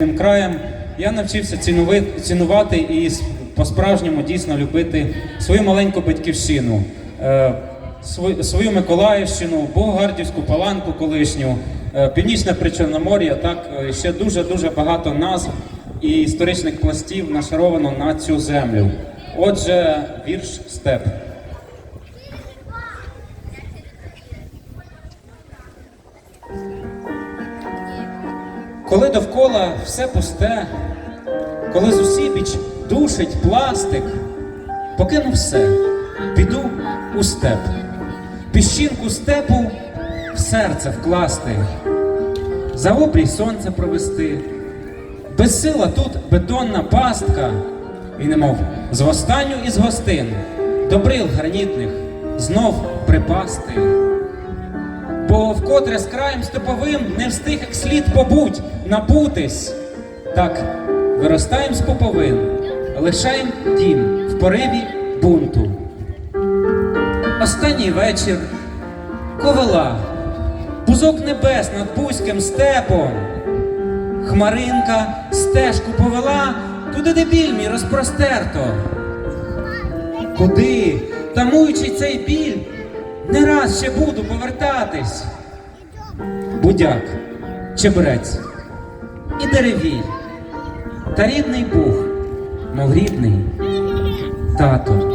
Тим краєм я навчився цінувати і по-справжньому дійсно любити свою маленьку батьківщину, е, свою, Миколаївщину, Богогардівську паланку колишню, е, Північне Причорномор'я, так е, ще дуже дуже багато назв і історичних пластів нашаровано на цю землю. Отже, вірш степ. Коли довкола все пусте, коли зусібіч душить пластик, покину все, піду у степ, піщинку степу в серце вкласти, за обрій сонце провести, безсила тут бетонна пастка, і немов з востанню із гостин, добрил гранітних знов припасти. Бо вкотре з краєм степовим не встиг як слід побуть, напутись. Так, виростаєм з поповин, лишаєм дім в пориві бунту. Останній вечір ковила, бузок небес над бузьким степом. Хмаринка стежку повела туди, де біль мій розпростерто. Куди, тамуючи цей біль, не раз ще буду повертатись. Будяк, чебрець і деревій, та рідний Бог, мов рідний тато.